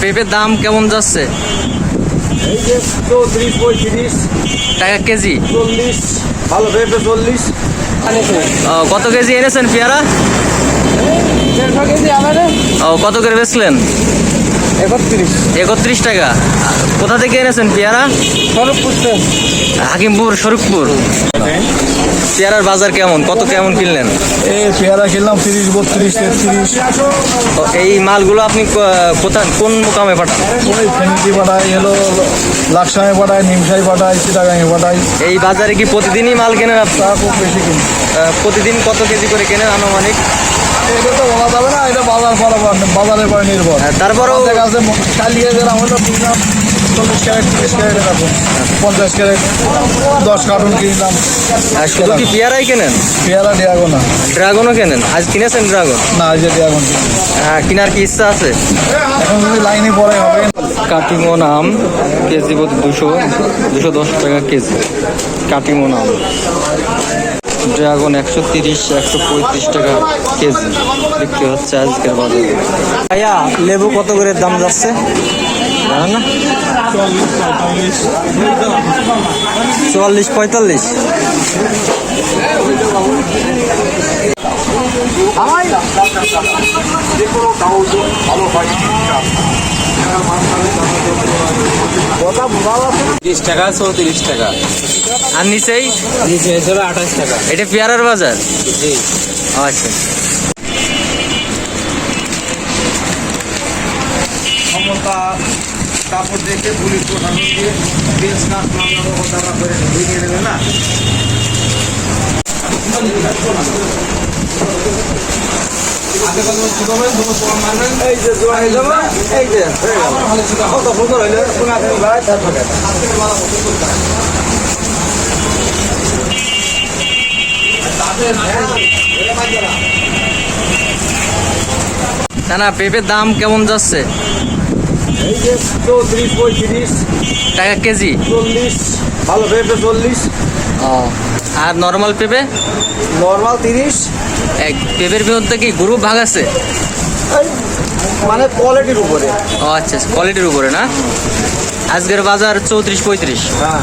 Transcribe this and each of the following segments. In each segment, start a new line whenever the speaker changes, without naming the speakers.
পেঁপের দাম কেমন যাচ্ছে?
এই যে চৌত্রিশ পঁয়ত্রিশ
টাকা কেজি?
চল্লিশ ভালো পেঁপে চল্লিশ।
কত কেজি এনেছেন পেয়ারা?
দেড়শো কেজি আমাদের
ও কত করে বেচলেন?
একত্রিশ।
একত্রিশ টাকা। কোথা থেকে এনেছেন পেয়ারা?
স্বরূপপুর
হাকিমপুর শরীফপুর পেয়ারার বাজার কেমন? কত কেমন কিনলেন?
এই পেয়ারা কিনলাম তিরিশ বত্রিশ তেত্রিশ।
এই মালগুলো আপনি কোথা কোন মোকামে পাঠান?
ওই ফেমিলি পাঠাই এলো লাকসামে পাঠাই নিমসাই পাঠাই চিটাগাঙে পাঠাই।
এই বাজারে কি প্রতিদিনই মাল কেনেন
খুব বেশি কিনি।
প্রতিদিন কত কেজি করে কেনেন আনুমানিক?
এটা তো বলা যাবে না এটা বাজার পর বাজারের পর নির্ভর।
হ্যাঁ, তারপরেও
কালিয়ে গেলাম হলো কিনলাম চল্লিশ ক্যারেট তিরিশ ক্যারেট এরকম পঞ্চাশ ক্যারেট দশ কার্টুন কিনলাম।
শুধু কি পেয়ারাই কেনেন?
পেয়ারা
ড্রাগনও কেনেন? আজ কিনেছেন ড্রাগন?
না
হ্যাঁ কেনার কি ইচ্ছা আছে?
এখন যদি লাইনে পরে হবে।
কাটিমন আম কেজি দুশো দুশো দশ টাকা কেজি। কাটিমন আম ড্রাগন একশো তিরিশ একশো পঁয়ত্রিশ টাকা কেজি বিক্রি হচ্ছে আজকের বাজারে। ভাইয়া লেবু কত করে দাম যাচ্ছে? না? চুয়াল্লিশ পঁয়তাল্লিশ।
তিরিশ টাকা চৌত্রিশ টাকা।
আর নিচেই?
নিচে হিসেবে আঠাশ টাকা।
এটা পেয়ারার বাজার?
জি।
আচ্ছা।
ক্ষমতা কাপড় দেখে পুলিশ প্রশাসন দিয়ে বেশ না মামলা কথা করে ভেঙে দেবে না? এই যে জোয়ান যাব এই যে কত সুন্দর হইলে শোনা ভাই তারপরে
না না পেঁপের দাম কেমন যাচ্ছে?
এই যে চৌত্রিশ পঁয়ত্রিশ
টাকা কেজি?
চল্লিশ ভালো পেঁপে চল্লিশ।
আর নর্মাল পেঁপে?
নর্মাল তিরিশ।
এক পেপের মধ্যে কি গ্রুপ ভাগ আছে?
মানে কোয়ালিটির উপরে।
ও আচ্ছা কোয়ালিটির উপরে না? আজকের বাজার চৌত্রিশ পঁয়ত্রিশ।
হ্যাঁ।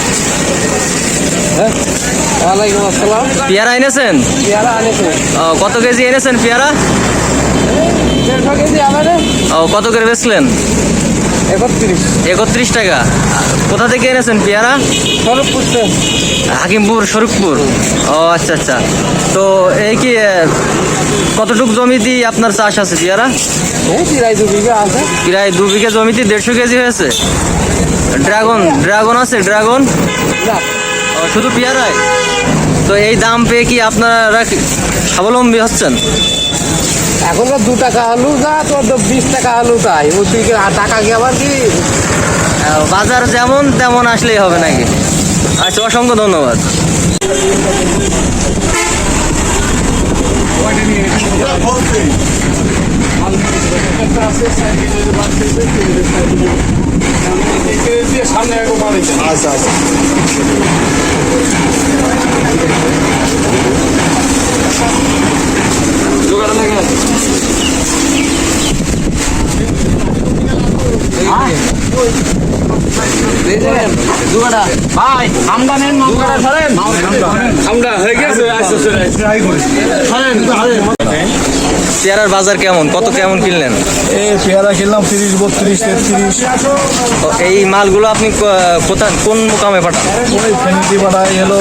ওয়ালাইকুম আসসালাম।
পেয়ারা এনেছেন?
পেয়ারা
কত কেজি এনেছেন পেয়ারা?
দেড়শো কেজি আমাদের
ও কত করে বেচলেন?
একত্রিশ।
একত্রিশ টাকা। কোথা থেকে এনেছেন পেয়ারা?
স্বরূপপুর
হাকিমপুর শরীফপুর ও আচ্ছা আচ্ছা। তো এই কি কতটুক জমিতে আপনার চাষ আছে পেয়ারা?
এই দু বিঘা আছে।
প্রায় দু বিঘা জমিতে দেড়শো কেজি হয়েছে। ড্রাগন ড্রাগন আছে ড্রাগন? ও, শুধু পেয়ারায় তো এই দাম পেয়ে কি আপনারা স্বাবলম্বী হচ্ছেন?
এখন তো দু টাকা আলু যা তোর তো বিশ টাকা আলু তাই। ও তুই কি আর টাকা কি আবার কি?
বাজার যেমন তেমন আসলেই হবে নাকি? আচ্ছা অসংখ্য ধন্যবাদ।
আচ্ছা আচ্ছা।
পেয়ারার বাজার কেমন কত কেমন কিনলেন
এই পেয়ারা কিনলাম তিরিশ বত্রিশ তেত্রিশ
এই মালগুলো আপনি কোথায় কোন মোকামে পাঠান
ওই ফেনিতে পাঠাই এলো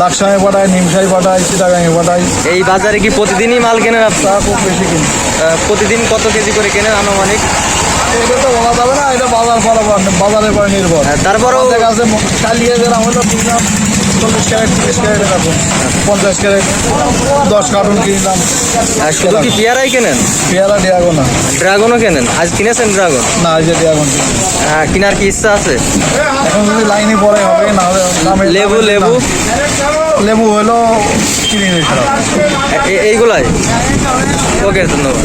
লাকসামে পাঠাই নিমসাই পাঠাই চিটাগাঙে পাঠাই
এই বাজারে কি প্রতিদিনই মাল কেনেন আপনি?
খুব বেশি কিনি
আহ, প্রতিদিন কত কেজি করে কেনেন আনুমানিক?
এটা তো বলা যাবে না এটা বাজার পরে বাজারের পরে নির্ভর।
হ্যাঁ, তারপরেও
কালিয়ে হলো চল্লিশ ক্যারেট তিরিশ ক্যারেট এরকম। পঞ্চাশ ক্যারেট দশ কার্টুন কিনলাম।
শুধু কি পেয়ারাই কেনেন?
পেয়ারা
ড্রাগনও কেনেন? আজ কিনেছেন ড্রাগন?
না
হ্যাঁ কেনার কি ইচ্ছা আছে?
এখন যদি লাইনে পরে হবে না হলে
লেবু লেবু?
লেবু হলো কিনে নিয়েছিলাম।
এইগুলাই? ওকে ধন্যবাদ।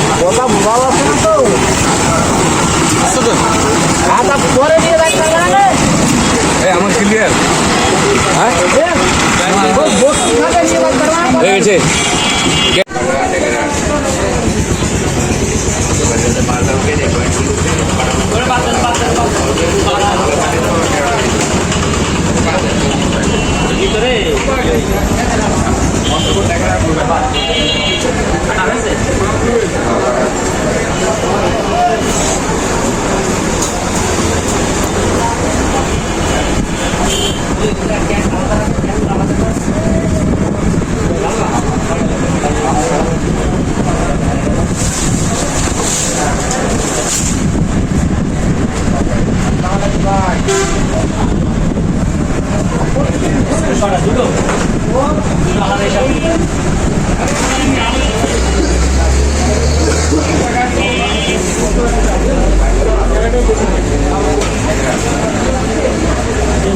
কথা ভালো আছে না তো
আমার ক্লিয়ার হয়ে গেছে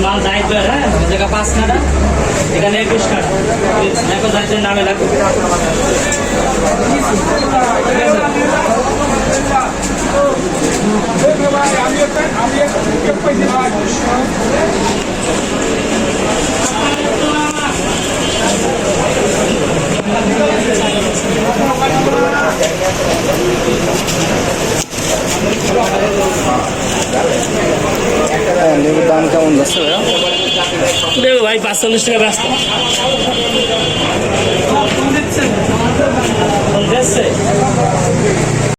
মাল দায়িত্ব হ্যাঁ জায়গা পাঁচ কাটা এখানে একুশ কাঠ দায়িত্বের নামে লাগবে
হ্যাঁ
পাঁচচল্লিশ টাকা ব্যস্ত।